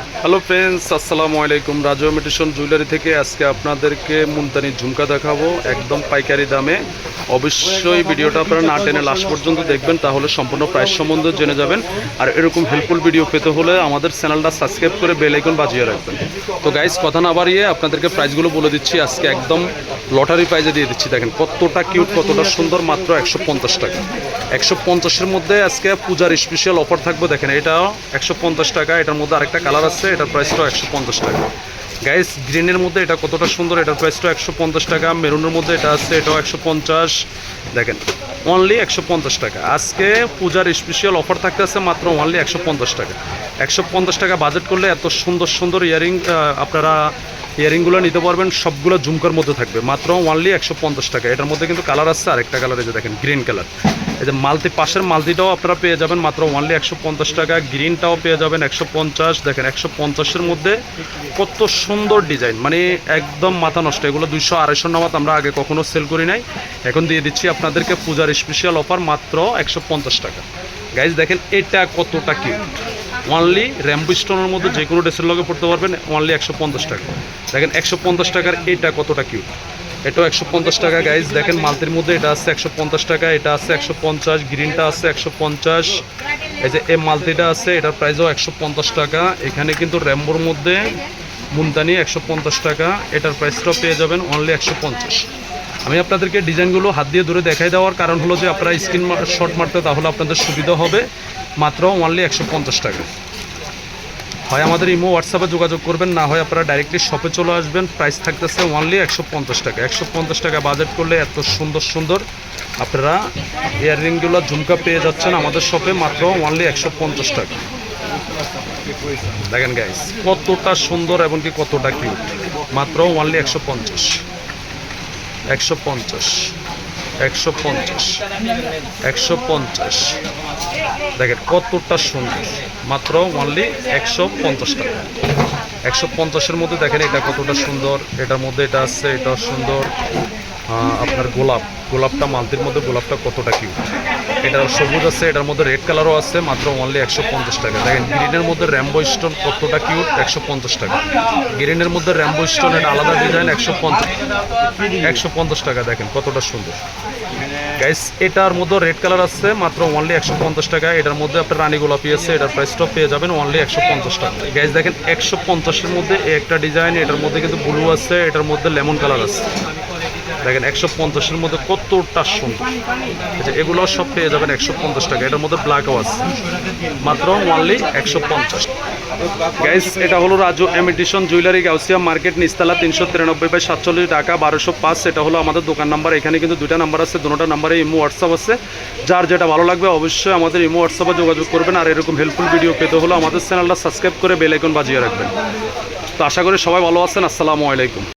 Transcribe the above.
Hello friends আসসালামু আলাইকুম Raju medicine jewellery থেকে আজকে আপনাদেরকে মুলতানি ঝুমকা দেখাবো, একদম পাইকারি দামে। অবশ্যই ভিডিওটা আপনারা না টেনে লাস্ট পর্যন্ত দেখবেন, তাহলে সম্পূর্ণ প্রাইস সম্বন্ধে জেনে যাবেন। আর এরকম হেল্পফুল ভিডিও পেতে হলে আমাদের চ্যানেলটা সাবস্ক্রাইব করে বেল আইকন বাজিয়ে রাখবেন। তো গাইজ কথা না বাড়িয়ে আপনাদেরকে প্রাইসগুলো বলে দিচ্ছি। আজকে একদম লটারি প্রাইজে দিয়ে দিচ্ছি। দেখেন, কতটা কিউট কতটা সুন্দর, মাত্র একশো পঞ্চাশ টাকা। একশো পঞ্চাশের মধ্যে আজকে পূজার স্পেশাল অফার থাকবে। দেখেন এটাও একশো পঞ্চাশ টাকা, এটার মধ্যে আরেকটা কালার আছে, এটার প্রাইসটাও একশো পঞ্চাশ টাকা। গাইস গ্রিনের মধ্যে এটা কতটা সুন্দর, এটার প্রাইসটাও একশো পঞ্চাশ টাকা, মেরুনের মধ্যে এটা আছে, এটাও একশো পঞ্চাশ। দেখেন অনলি একশো পঞ্চাশ টাকা। আজকে পূজার স্পেশাল অফার থাকতে আছে মাত্র অনলি একশো পঞ্চাশ টাকা। একশো পঞ্চাশ টাকা বাজেট করলে এত সুন্দর সুন্দর ইয়ারিং আপনারা ইয়ারিংগুলো নিতে পারবেন, সবগুলো ঝুমকার মধ্যে থাকবে। মাত্র অনলি একশো পঞ্চাশ টাকা। এটার মধ্যে কিন্তু কালার আসছে আরেকটা কালার এই যে দেখেন গ্রিন কালার এই যে মালতি, পাশের মালতিটাও আপনারা পেয়ে যাবেন মাত্র অনলি একশো পঞ্চাশ টাকা। গ্রিনটাও পেয়ে যাবেন একশো পঞ্চাশ। দেখেন একশো পঞ্চাশের মধ্যে কত সুন্দর ডিজাইন। মানে একদম মাথা নষ্ট। এগুলো দুইশো আড়াইশো নামাত আমরা আগে কখনো সেল করি নাই। এখন দিয়ে দিচ্ছি আপনাদেরকে পূজার স্পেশাল অফার মাত্র একশো পঞ্চাশ টাকা। গাইজ দেখেন এটা কতটা কিউট অনলি র্যাম্বো স্টোনের মধ্যে যে কোনো ড্রেসের লগে পড়তে পারবেন। অনলি একশো পঞ্চাশ টাকা। দেখেন একশো পঞ্চাশ টাকার এটা কতটা কিউট এটাও একশো পঞ্চাশ টাকা গাইজ দেখেন মালতির মধ্যে এটা আছে একশো পঞ্চাশ টাকা, এটা আছে একশো পঞ্চাশ গ্রিনটা আছে একশো পঞ্চাশ। এই যে এই মালতিটা আছে, এটার প্রাইসও একশো পঞ্চাশ টাকা। এখানে কিন্তু র্যাম্বোর মধ্যে মুলতানি একশো পঞ্চাশ টাকা। এটার প্রাইসটাও পেয়ে যাবেন অনলি একশো পঞ্চাশ। আমি আপনাদেরকে ডিজাইনগুলো হাত দিয়ে ধরে দেখাই দেওয়ার কারণ হলো যে আপনারা স্ক্রিন শট মারতে তাহলে আপনাদের সুবিধা হবে। মাত্র অনলি একশো পঞ্চাশ টাকা। হয় আমাদের ইমো হোয়াটসঅ্যাপে যোগাযোগ করবেন, না হয় আপনারা ডাইরেক্টলি শপে চলে আসবেন। প্রাইস থাকতেছে অনলি একশো পঞ্চাশ টাকা। একশো পঞ্চাশ টাকা বাজেট করলে এত সুন্দর সুন্দর আপনারা ইয়াররিংগুলো ঝুমকা পেয়ে যাচ্ছেন আমাদের শপে মাত্র অনলি একশো পঞ্চাশ টাকা। দেখেন গাইস কতটা সুন্দর এবং কি কতটা কিউট মাত্র অনলি একশো পঞ্চাশ। একশো পঞ্চাশ। একশো পঞ্চাশ। একশো পঞ্চাশ। দেখেন কতটা সুন্দর। মাত্র অনলি একশো পঞ্চাশ টাকা। একশো পঞ্চাশের মধ্যে দেখেন এটা কতটা সুন্দর, এটার মধ্যে এটা আছে, এটা সুন্দর। আপনার গোলাপ, গোলাপটা মালতির মধ্যে গোলাপটা কতটা কিউট এটা সবুজ আছে, এটার মধ্যে রেড কালারও আছে, মাত্র অনলি একশো পঞ্চাশ টাকা। দেখেন গ্রিনের মধ্যে র্যাম্বো স্টোন কতটা কিউট একশো পঞ্চাশ টাকা। গ্রিনের মধ্যে র্যাম্বো স্টোন এটা আলাদা ডিজাইন একশো পঞ্চাশ। একশো পঞ্চাশ টাকা, দেখেন, কতটা সুন্দর। গাইস এটার মধ্যে রেড কালার আছে, মাত্র অনলি একশো পঞ্চাশ টাকা। এটার মধ্যে আপনার রানী গোলাপি আছে, এটার প্রাইসটাও পেয়ে যাবেন অনলি একশো পঞ্চাশ টাকা। গাইস দেখেন, একশো পঞ্চাশের মধ্যে একটা ডিজাইন এটার মধ্যে কিন্তু ব্লু আছে, এটার মধ্যে লেমন কালার আছে। দেখেন, একশো পঞ্চাশের মধ্যে কতটা সুন্দর। আচ্ছা এগুলো সব পেয়ে যাবেন একশো পঞ্চাশ টাকা। এটার মধ্যে ব্ল্যাকও আছে। মাত্র অনলি একশো পঞ্চাশ। গাইস এটা হলো Raju imitation jewellery Gausia market নিস্তালা, তিনশো তিরানব্বই বাই সাতচল্লিশ টাকা, বারোশো পাঁচ। এটা হলো আমাদের দোকান নাম্বার। এখানে কিন্তু দুইটা নাম্বার আছে, দুটোটা নাম্বারে ইমো, হোয়াটসঅ্যাপ আছে। যার যেটা ভালো লাগবে অবশ্যই আমাদের ইমো, হোয়াটসঅ্যাপে যোগাযোগ করবেন। আর এরকম হেল্পফুল ভিডিও পেতে হলো আমাদের চ্যানেলটা সাবস্ক্রাইব করে বেল আইকন বাজিয়ে রাখবেন। তো আশা করি সবাই ভালো আছেন। আসসালামু আলাইকুম।